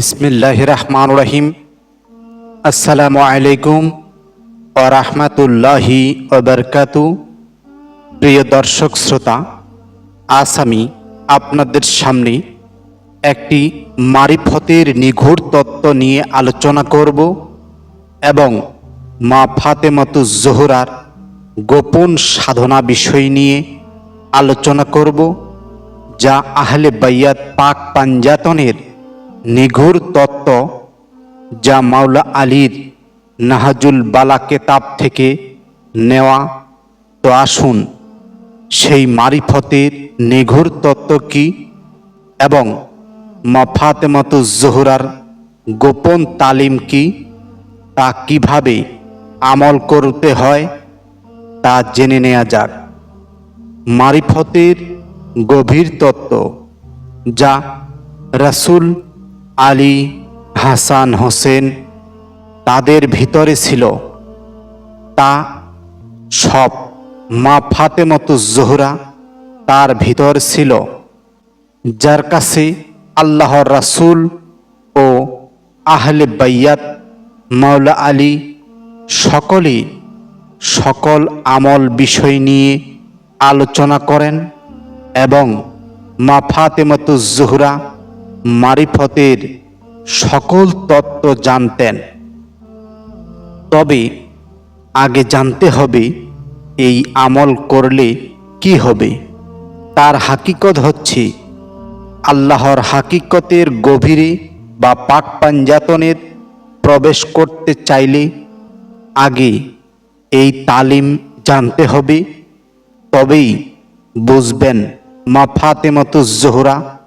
বিসমিল্লাহ রহমান রহিম। আসসালামু আলাইকুম ও রহমতুল্লাহি ওবরকাতু প্রিয় দর্শক শ্রোতা, আজ আমি আপনাদের সামনে একটি মারিফতের নিঘুর তত্ত্ব নিয়ে আলোচনা করব এবং মা ফাতেমাতু জোহরার গোপন সাধনা বিষয় নিয়ে আলোচনা করব, যা আহলে বাইয়াত পাক পাঞ্জাতনের নিঘুর তত্ত্ব যা মাওলা আলীর নাহাজুল বালা কেতাব থেকে নেওয়া। তো আসুন, সেই মারিফতের নিঘুর তত্ত্ব কি এবং মা ফাতেমাতু জোহরার গোপন তালিম কি তা কীভাবে আমল করতে হয় তা জেনে নেওয়া যাক। মারিফতের গভীর তত্ত্ব যা রাসূল আলী, হাসান, হোসেন তাদের ভিতরে ছিল। তা সব মা ফাতেমতু জোহরা তার ভিতর ছিল, যার কাছে আল্লাহর রাসূল ও আহলে বাইয়াত, মাওলা আলী সকলে সকল আমল বিষয় নিয়ে আলোচনা করেন এবং মা ফাতেমাতু জোহরা মারিফতের সকল তত্ত্ব জানতেন। তবে আগে জানতে হবে, এই আমল করলে কি হবে? তার হাকিকত হচ্ছে, আল্লাহর হাকিকতের গভীরে বা পাক পাঞ্জাতনের প্রবেশ করতে চাইলে আগে এই তালিম জানতে হবে। তবেই বুঝবেন মা ফাতেমাতুজ জোহরা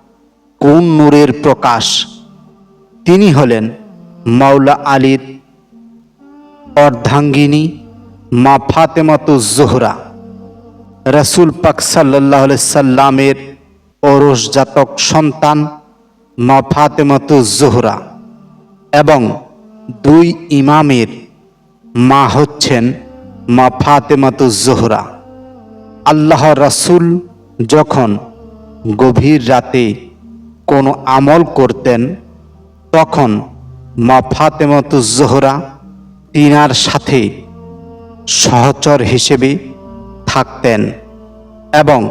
কোন নূরের প্রকাশ? তিনি হলেন মাওলা আলীর অর্ধাঙ্গিনী মা ফাতেমাতুজ জোহরা। রসুল পাক সাল্লাহ সাল্লামের ওরস জাতক সন্তান মা ফাতেমাতুজ জোহরা এবং দুই ইমামের মা হচ্ছেন মা ফাতেমাতুজ জোহরা। আল্লাহ রাসূল যখন গভীর রাতে কোনো আমল করতেন, তখন মা ফাতেমাতুজ জোহরা তিনার সাথে সহচর হিসেবে থাকতেন এবং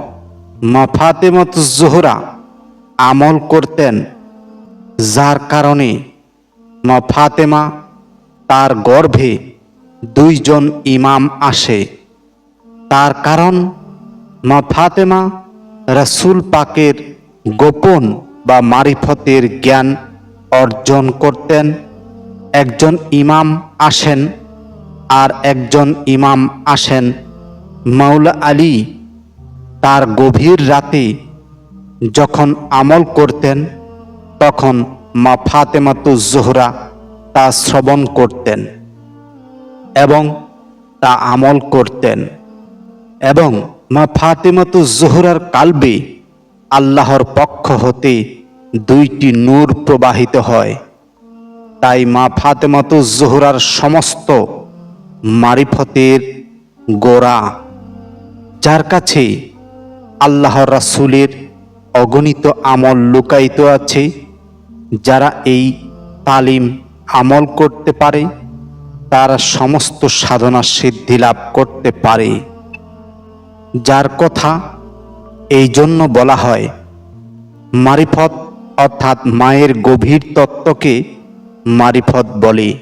মা ফাতেমাতুজ জোহরা আমল করতেন, যার কারণে মা ফাতেমা তার গর্ভে দুইজন ইমাম আসে। তার কারণ মা ফাতেমা রসুল পাকের গোপন বা মারিফতের জ্ঞান অর্জন করতেন। একজন ইমাম আসেন আর একজন ইমাম আসেন। মাওলা আলী তার গভীর রাতে যখন আমল করতেন, তখন মা ফাতেমাতু জোহরা তা শ্রবণ করতেন এবং তা আমল করতেন এবং মা ফাতেমাতু জোহরার কালবে আল্লাহর পক্ষ হতে দুইটি নূর প্রবাহিত হয়। তাই মা ফাতেমাতু জোহরার সমস্ত মারিফতের গোড়া, যার কাছে আল্লাহর রাসুলের অগণিত আমল লুকায়িত আছে, যারা এই তালিম আমল করতে পারে, তারা সমস্ত সাধনা সিদ্ধি লাভ করতে পারে। যার কথা এই জন্য বলা হয় মারিফত অর্থাৎ মায়ের গভীর তত্ত্বকে মারিফত বলে,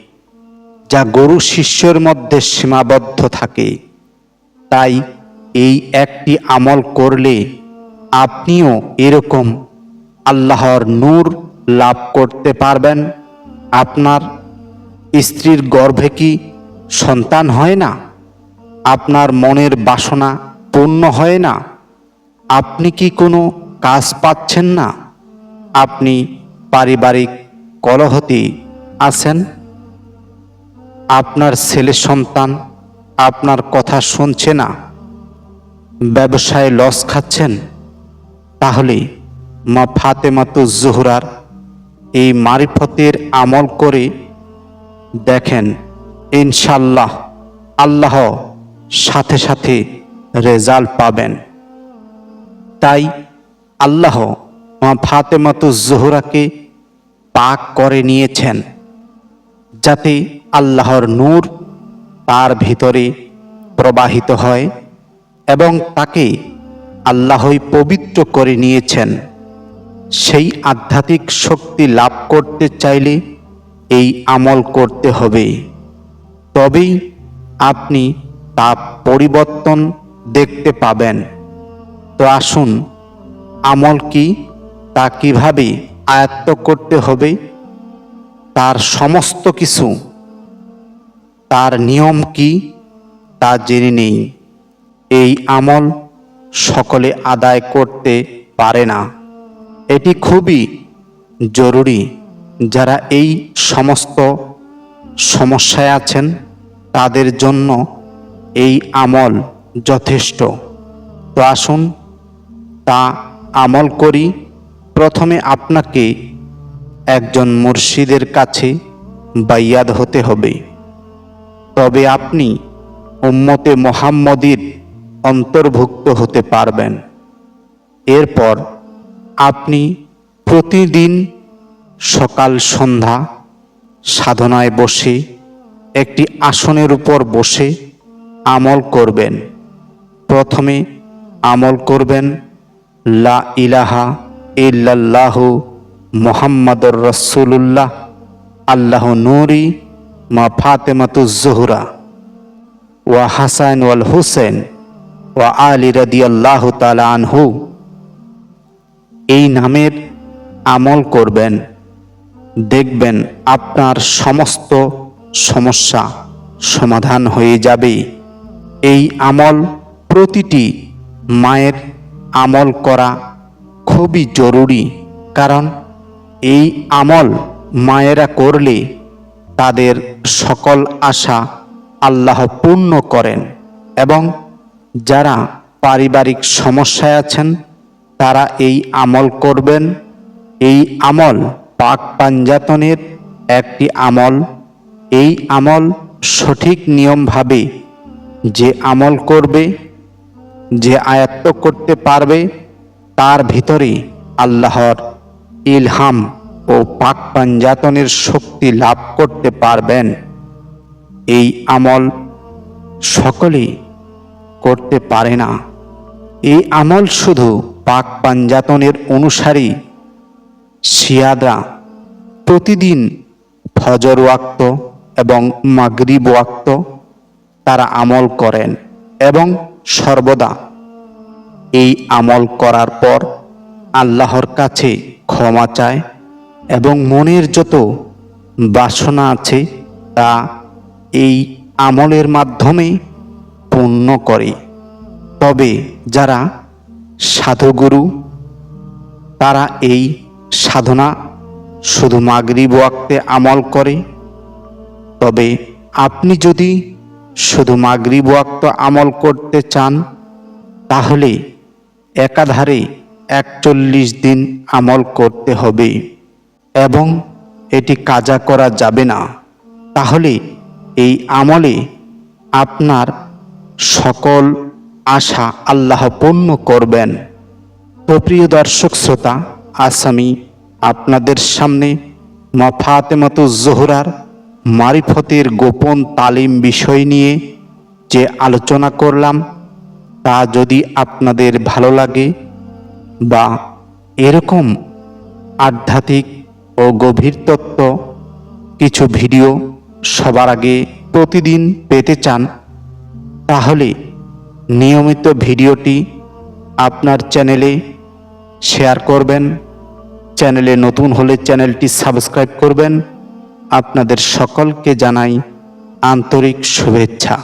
যা গরু শিষ্যের মধ্যে সীমাবদ্ধ থাকে। তাই এই একটি আমল করলে আপনিও এরকম আল্লাহর নূর লাভ করতে পারবেন। আপনার স্ত্রীর গর্ভে কি সন্তান হয় না? আপনার মনের বাসনা পূর্ণ হয় না? আপনি কি কোনো কাজ পাচ্ছেন না। আপনি পারিবারিক কলহতে আছেন? আপনার ছেলে সন্তান আপনার কথা শুনছে না। ব্যবসায় লস খাচ্ছেন। তাহলে মা ফাতেমাতু জোহরার এই মারিফতের আমল করে দেখেন ইনশাল্লাহ আল্লাহ সাথে সাথে রেজাল্ট পাবেন। তাই আল্লাহ মা ফাতেমাতু জোহরাকে পাক করে নিয়েছেন, যাতে আল্লাহর নূর তার ভিতরে প্রবাহিত হয় এবং তাকে আল্লাহই পবিত্র করে নিয়েছেন। সেই আধ্যাত্মিক শক্তি লাভ করতে চাইলে এই আমল করতে হবে। তবেই আপনি তা পরিবর্তন দেখতে পাবেন। তো আসুন আমল কি, তা কীভাবে আয়ত্ত করতে হবে, তার সমস্ত কিছু, তার নিয়ম কি, তা জেনে নেই। এই আমল সকলে আদায় করতে পারে না। এটি খুবই জরুরি। যারা এই সমস্ত সমস্যায় আছেন, তাদের জন্য এই আমল যথেষ্ট। তো আসুন, তা আমল করি, প্রথমে আপনাকে একজন মুর্শিদের কাছে বাইয়াদ হতে হবে। তবে আপনি উম্মতে মোহাম্মদীর অন্তর্ভুক্ত হতে পারবেন। এরপর আপনি প্রতিদিন সকাল সন্ধ্যা সাধনায় বসে একটি আসনের উপর বসে আমল করবেন। প্রথমে আমল করবেন লা ইলাহা ইল্লাল্লাহু মোহাম্মদুর রসুল্লাহ আল্লাহ নুরি মা ফাতেমাতুজ্জোহরা ওয়া হাসান ওয়াল হুসেন, ওয়া আলী রাদিয়াল্লাহু তাআলা আনহু। এই নামের আমল করবেন, দেখবেন আপনার সমস্ত সমস্যা সমাধান হয়ে যাবে। এই আমল প্রতিটি মায়ের আমল করা খুবই জরুরি, কারণ এই আমল মায়েরা করলে তাদের সকল আশা আল্লাহ পূর্ণ করেন এবং যারা পারিবারিক সমস্যায় আছেন, তারা এই আমল করবেন। এই আমল পাক পাঞ্জাতনের একটি আমল। এই আমল সঠিক নিয়মভাবে যে আমল করবে যে আয়ত্ত করতে পারবে, তার ভিতরে আল্লাহর ইলহাম ও পাক পাঞ্জাতনের শক্তি লাভ করতে পারবেন। এই আমল সকলেই করতে পারে না। এই আমল শুধু পাক পাঞ্জাতনের অনুসারী শিয়াদরা প্রতিদিন ফজর ওয়াক্ত এবং মাগরিব ওয়াক্ত তারা আমল করেন এবং সর্বদা। এই আমল করার পর আল্লাহর কাছে ক্ষমা চায় এবং মনের যত বাসনা আছে তা এই আমলের মাধ্যমে পূর্ণ করে। তবে যারা সাধুগুরু, তারা এই সাধনা শুধু মাগরিব ওয়াক্তে আমল করে। তবে আপনি যদি শুধু মাগরিব ওয়াক্ত আমল করতে চান, তাহলে একাধারে একচল্লিশ দিন আমল করতে হবে এবং এটি কাজা করা যাবে না। তাহলে এই আমলে আপনার সকল আশা আল্লাহ পূর্ণ করবেন। তো প্রিয় দর্শক শ্রোতা, আজ আমি আপনাদের সামনে মা ফাতেমাতু জোহরার মারিফতের গোপন তালিম বিষয় নিয়ে যে আলোচনা করলাম, তা যদি আপনাদের ভালো লাগে বা এরকম আধ্যাত্মিক ও গভীর তত্ত্ব, কিছু ভিডিও সবার আগে প্রতিদিন পেতে চান, তাহলে নিয়মিত ভিডিওটি আপনার চ্যানেলে শেয়ার করবেন, চ্যানেলে নতুন হলে চ্যানেলটি সাবস্ক্রাইব করবেন আপনাদের সকলকে জানাই আন্তরিক শুভেচ্ছা।